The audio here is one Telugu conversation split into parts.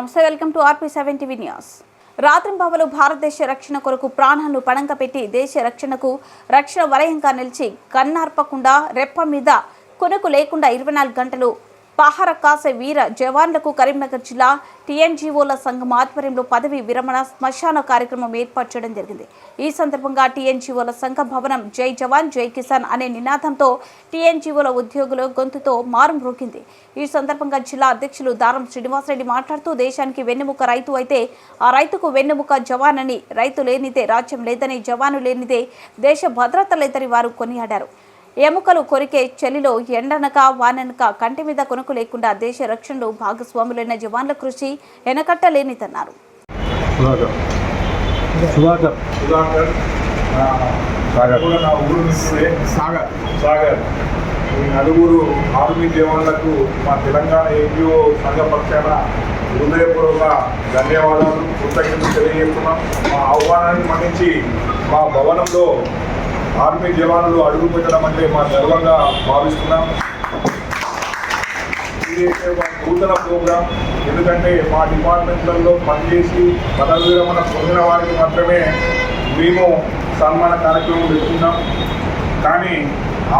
నమస్తే welcome to R P seven TV news. రాత్రింబావలు భారతదేశ రక్షణ కొరకు ప్రాణాలను పణంగా పెట్టి దేశ రక్షణకు రక్షణ వలయంగా నిలిచి కన్నార్పకుండా రెప్ప మీద కొనుకు లేకుండా ఇరవై నాలుగు గంటలు పహార కాసే వీర జవాన్లకు కరీంనగర్ జిల్లా టీఎన్జీఓల సంఘం ఆధ్వర్యంలో పదవి విరమణ శ్మశాన కార్యక్రమం ఏర్పాటు చేయడం జరిగింది. ఈ సందర్భంగా టీఎన్జీఓల సంఘ భవనం జై జవాన్ జై కిసాన్ అనే నినాదంతో టీఎన్జీఓల ఉద్యోగుల గొంతుతో మారం రోకింది. ఈ సందర్భంగా జిల్లా అధ్యక్షులు దారం శ్రీనివాసరెడ్డి మాట్లాడుతూ దేశానికి వెన్నెముక రైతు అయితే ఆ రైతుకు వెన్నెముక జవాన్ అని రైతు లేనిదే రాజ్యం లేదని జవాను లేనిదే దేశ భద్రత లేదని వారు కొనియాడారు. ఎముకలు కొరికే చలిలో ఎండనక వాననక కంటి మీద కొనుకు లేకుండా దేశ రక్షణలో భాగస్వాములైన జవాన్ల కృషి వెనకట్టలేనిదన్నారు ఈ నలుగురు ఆర్మీ జవాన్లకు మా తెలంగాణ ఎన్జిఓ సంఘ పక్షాన హృదయపూర్వక ధన్యవాదాలు కృతజ్ఞతలు తెలియజేస్తున్నాం. మా ఆహ్వానాన్ని మన్నించి మా భవనంలో ఆర్మీ జవాన్లు అడుగు పెట్టడం అంటే మా గర్వంగా భావిస్తున్నాం. ఇది ఒక నూతన ప్రోగ్రాం. ఎందుకంటే మా డిపార్ట్మెంట్లలో పనిచేసి పదవి విరమణ పొందిన వారికి మాత్రమే మేము సన్మాన కార్యక్రమం పెట్టుకున్నాం కానీ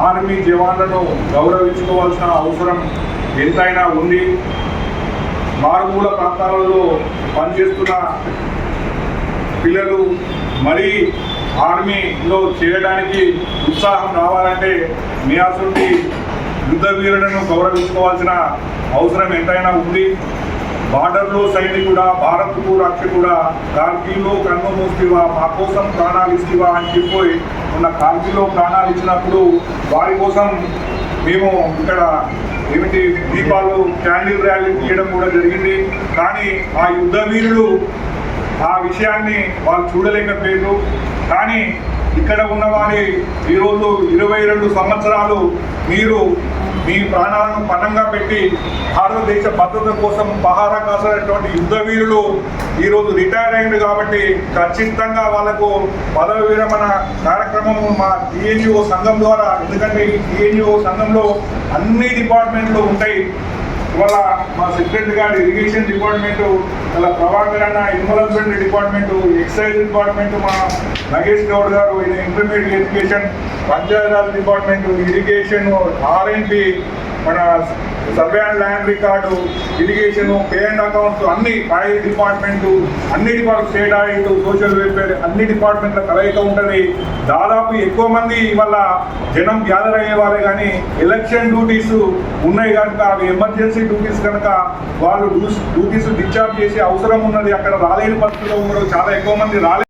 ఆర్మీ జవాన్లను గౌరవించుకోవాల్సిన అవసరం ఎంతైనా ఉంది. మారుమూల ప్రాంతాలలో పనిచేస్తున్న పిల్లలు మరీ ఆర్మీలో చేయడానికి ఉత్సాహం రావాలంటే నియాసుడి యుద్ధవీరులను యుద్ధ వీరులను గౌరవించుకోవాల్సిన అవసరం ఎంతైనా ఉంది. బార్డర్లో సైనికుడా భారత్కు రక్షకుడా కార్గిల్లో కన్ను మూస్తివా మా కోసం ప్రాణాలు ఇస్తివా అని చెప్పి ఉన్న కార్గిల్లో ప్రాణాలు ఇచ్చినప్పుడు వారి కోసం మేము ఇక్కడ ఏమిటి దీపాలు క్యాండిల్ ర్యాలీ తీయడం కూడా జరిగింది. కానీ ఆ యుద్ధ వీరులు ఆ విషయాన్ని వాళ్ళు చూడలేకపోయారు కానీ ఇక్కడ ఉన్న వారి ఈరోజు ఇరవై రెండు సంవత్సరాలు మీరు మీ ప్రాణాలను పణంగా పెట్టి భారతదేశ భద్రత కోసం పహారా కాసినటువంటి యుద్ధ వీరులు ఈరోజు రిటైర్ అయింది కాబట్టి ఖచ్చితంగా వాళ్ళకు పదవి విరమణ కార్యక్రమం మా టీఎన్జిఓ సంఘం ద్వారా ఎందుకంటే ఈ టీఎన్జిఓ సంఘంలో అన్ని డిపార్ట్మెంట్లు ఉంటాయి. ఇవాళ మా సెక్రటరీ గారు ఇరిగేషన్ డిపార్ట్మెంట్ ఇలా ప్రభాకర్ అన్న ఇన్వెస్ట్మెంట్ డిపార్ట్మెంట్ ఎక్సైజ్ డిపార్ట్మెంట్ మా నగేష్ గౌడ్ గారు ఈయన intermediate education Panchayati Raj department irrigation R N P మన survey and land record irrigation pay and accounts అన్ని ఫైర్ డిపార్ట్మెంట్ అన్ని department state audit social welfare అన్ని డిపార్ట్మెంట్ల కలయిక ఉంటుంది. దాదాపు ఎక్కువ మంది ఇవాళ జనం గ్యాదర్ అయ్యే వాళ్ళే కానీ ఎలక్షన్ డ్యూటీస్ ఉన్నాయి కనుక అవి ఎమర్జెన్సీ డ్యూటీస్ కనుక వాళ్ళు డ్యూటీస్ డిశ్చార్జ్ చేసే అవసరం ఉన్నది. అక్కడ రాలేని పరిస్థితిలో ఉన్నారు చాలా ఎక్కువ మంది రాలేదు